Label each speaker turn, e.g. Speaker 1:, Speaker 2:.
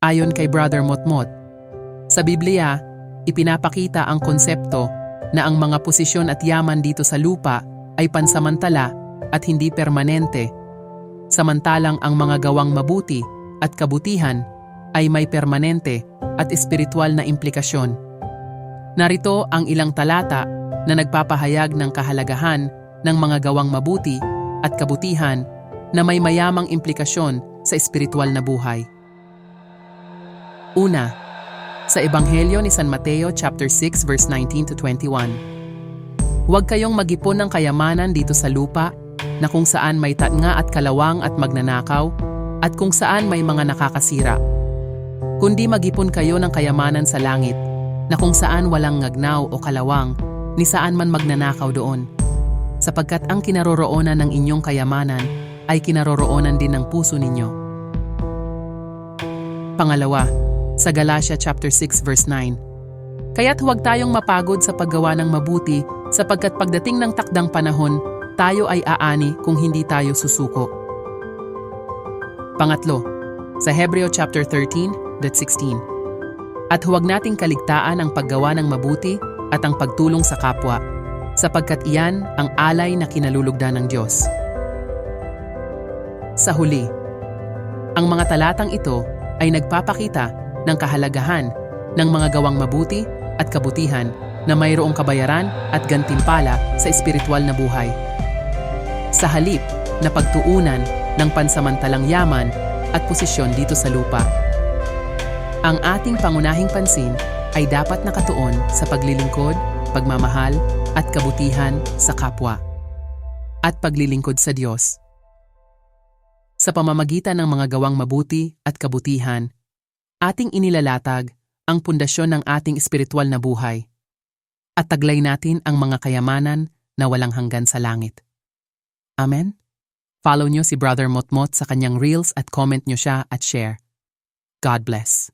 Speaker 1: Ayon kay Brother Motmot, sa Biblia, ipinapakita ang konsepto na ang mga posisyon at yaman dito sa lupa ay pansamantala at hindi permanente, samantalang ang mga gawang mabuti at kabutihan ay may permanente at espiritual na implikasyon. Narito ang ilang talata na nagpapahayag ng kahalagahan ng mga gawang mabuti at kabutihan na may mayamang implikasyon sa espiritual na buhay. Una, sa Ebanghelyo ni San Mateo chapter 6 verse 19 to 21. Huwag kayong magipon ng kayamanan dito sa lupa na kung saan may tatnga at kalawang at magnanakaw at kung saan may mga nakakasira. Kundi magipon kayo ng kayamanan sa langit na kung saan walang ngagnaw o kalawang ni saan man magnanakaw doon. Sapagkat ang kinaroroonan ng inyong kayamanan ay kinaroroonan din ng puso ninyo. Pangalawa, sa Galatia chapter 6 verse 9. Kaya't huwag tayong mapagod sa paggawa ng mabuti sapagkat pagdating ng takdang panahon, tayo ay aani kung hindi tayo susuko. Pangatlo, sa Hebreo chapter 13 verse 16. At huwag nating kaligtaan ang paggawa ng mabuti at ang pagtulong sa kapwa, sapagkat iyan ang alay na kinalulugdan ng Diyos. Sa huli, ang mga talatang ito ay nagpapakita ng kahalagahan ng mga gawang mabuti at kabutihan na mayroong kabayaran at gantimpala sa espiritual na buhay. Sa halip na pagtuunan ng pansamantalang yaman at posisyon dito sa lupa. Ang ating pangunahing pansin ay dapat nakatuon sa paglilingkod, pagmamahal at kabutihan sa kapwa at paglilingkod sa Diyos. Sa pamamagitan ng mga gawang mabuti at kabutihan, ating inilalatag ang pundasyon ng ating espiritual na buhay at taglay natin ang mga kayamanan na walang hanggan sa langit. Amen? Follow nyo si Brother Motmot sa kanyang reels at comment nyo siya at share. God bless.